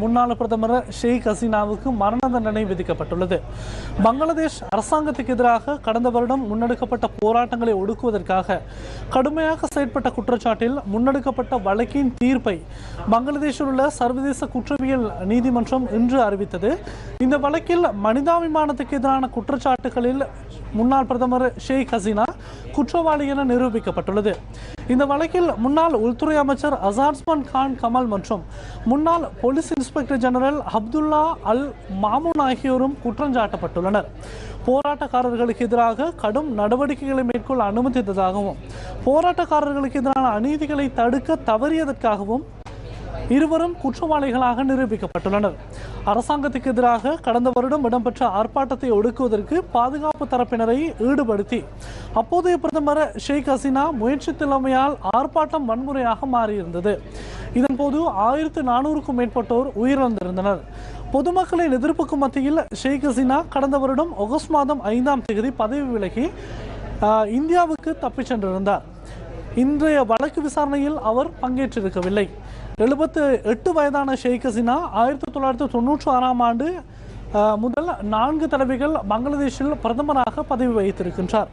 முன்னாள் பிரதமர் ஷேக் ஹசீனாவுக்கு மரண தண்டனை விதிக்கப்பட்டுள்ளது. பங்களாதேஷ் அரசாங்கத்துக்கு எதிராக கடந்த வருடம் முன்னெடுக்கப்பட்ட போராட்டங்களை ஒடுக்குவதற்காக கடுமையாக செயற்பட்ட குற்றச்சாட்டில் முன்னெடுக்கப்பட்ட வழக்கின் தீர்ப்பை பங்களாதேஷில் உள்ள சர்வதேச குற்றவியல் நீதிமன்றம் இன்று அறிவித்தது. இந்த வழக்கில் மனிதாபிமானத்துக்கு எதிரான குற்றச்சாட்டுகளில் முன்னாள் பிரதமர் ஷேக் ஹசீனா குற்றவாளி என நிரூபிக்கப்பட்டுள்ளது. இந்த வழக்கில் முன்னாள் உள்துறை அமைச்சர் அசார்ஸ்மான் கான் கமல் மற்றும் முன்னாள் police inspector general Abdullah Al Mamun ஆகியோரும் குற்றஞ்சாட்டப்பட்டுள்ளனர் போராட்டக்காரர்களுக்கு எதிராக கடும் நடவடிக்கைகளை மேற்கொள்ள அனுமதித்ததாகவும் போராட்டக்காரர்களுக்கு எதிரான அநீதிகளை தடுக்க தவறியதற்காகவும் இருவரும் குற்றவாளிகளாக நிரூபிக்கப்பட்டுள்ளனர். அரசாங்கத்துக்கு எதிராக கடந்த வருடம் இடம்பெற்ற ஆர்ப்பாட்டத்தை ஒடுக்குவதற்கு பாதுகாப்பு தரப்பினரை ஈடுபடுத்தி அப்போதைய பிரதமர் ஷேக் ஹசீனா முயற்சி தலைமையால் ஆர்ப்பாட்டம் வன்முறையாக மாறியிருந்தது. இதன்போது ஆயிரத்து நானூறுக்கும் மேற்பட்டோர் உயிரிழந்திருந்தனர். பொதுமக்களின் எதிர்ப்புக்கு மத்தியில் ஷேக் ஹசீனா கடந்த வருடம் ஆகஸ்ட் மாதம் ஐந்தாம் தேதி பதவி விலகி ஆஹ், இந்தியாவுக்கு தப்பிச் சென்றிருந்தார். இன்றைய வழக்கு விசாரணையில் அவர் பங்கேற்றிருக்கவில்லை. எழுபத்து எட்டு வயதான ஷேக் ஹசீனா ஆயிரத்தி தொள்ளாயிரத்தி தொண்ணூற்றி ஆறாம் ஆண்டு முதல் நான்கு தடவைகள் பங்களாதேஷில் பிரதமராக பதவி வகித்திருக்கின்றார்.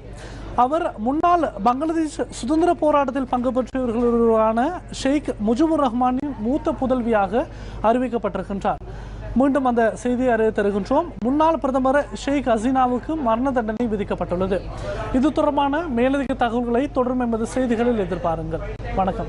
அவர் முன்னாள் பங்களாதேஷ் சுதந்திர போராட்டத்தில் பங்கு பெற்றவர்களான ஷேக் முஜிபுர் ரஹ்மானின் மூத்த புதல்வியாக அறிவிக்கப்பட்டிருக்கின்றார். மீண்டும் அந்த செய்தியை அறிய தருகின்றோம் முன்னாள் பிரதமர் ஷேக் ஹசீனாவுக்கு மரண தண்டனை விதிக்கப்பட்டுள்ளது. இது தொடர்பான மேலதிக தகவல்களை தொடரும் எமது செய்திகளில் எதிர்பாருங்கள். வணக்கம்.